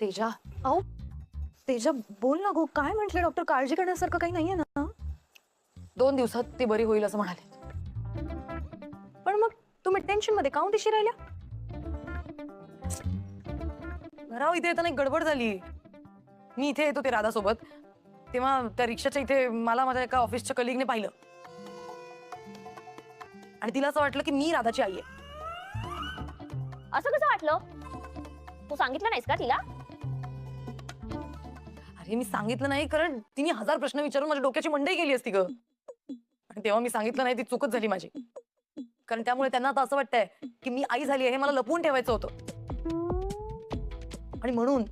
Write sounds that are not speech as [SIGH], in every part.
तेजा अहो तेजा बोल ना गो काय म्हटले डॉक्टर काळजी करण्यासारखं काही नाहीये ना? दोन दिवसात ती बरी होईल असं म्हणाले. पण मग तुम्ही टेन्शनमध्ये काऊन दिशी राहिल्या? राव इथे येताना एक गडबड झाली. मी इथे येतो ते राधा सोबत तेव्हा त्या रिक्षाच्या इथे मला माझ्या एका ऑफिसच्या कलिगने पाहिलं. आणि तिला असं वाटलं की मी राधाची आई आहे. असं कसं वाटलं? तू सांगितलं नाहीस का तिला? अरे मी सांगितलं नाही कारण तिने हजार प्रश्न विचारून माझ्या डोक्याची मंडई केली असती ग. आणि तेव्हा मी सांगितलं नाही ती चुकच झाली माझी. कारण त्यामुळे त्यांना आता असं वाटतंय की मी आई झाली आहे हे मला लपवून ठेवायचं होतं. आणि म्हणून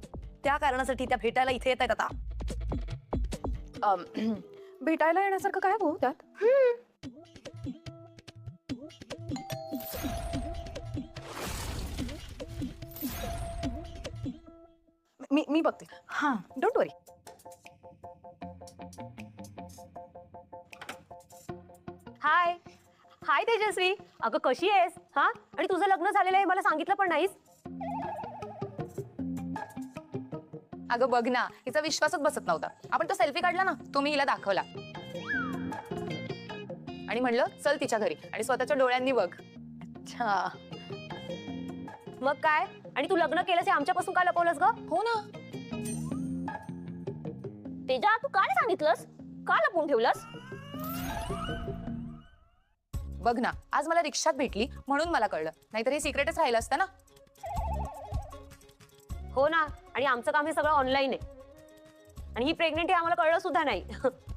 त्या कारणासाठी त्या भेटायला इथे येत आहेत आता [CLEARS THROAT] भेटायला येण्यासारखं काय हो त्यात? मी बघते. हा. Don't worry hi hi Tejaswi. अगं कशी आहेस? हा? आणि तुझं लग्न झालेलं आहे मला सांगितलं पण नाहीस? अगं बघ ना हिचा विश्वासच बसत नव्हता. आपण तो सेल्फी काढला ना तो मी हिला दाखवला. आणि म्हणलं चल तिच्या घरी आणि स्वतःच्या डोळ्यांनी बघ. अच्छा. मग काय? आणि तू लग्न केलंस हे आमच्यापासून का लपवलंस ग? हो ना. तेजा तू का नाही सांगितलंस? का लपवून ठेवलंस? बघ ना आज मला रिक्षात भेटली म्हणून मला कळलं. नाहीतर हे सिक्रेटच राहिलं असतं ना. हो ना आणि आमचं काम हे सगळं ऑनलाईन आहे. आणि ही प्रेग्नेंट आहे आम्हाला कळलं सुद्धा नाही. [LAUGHS]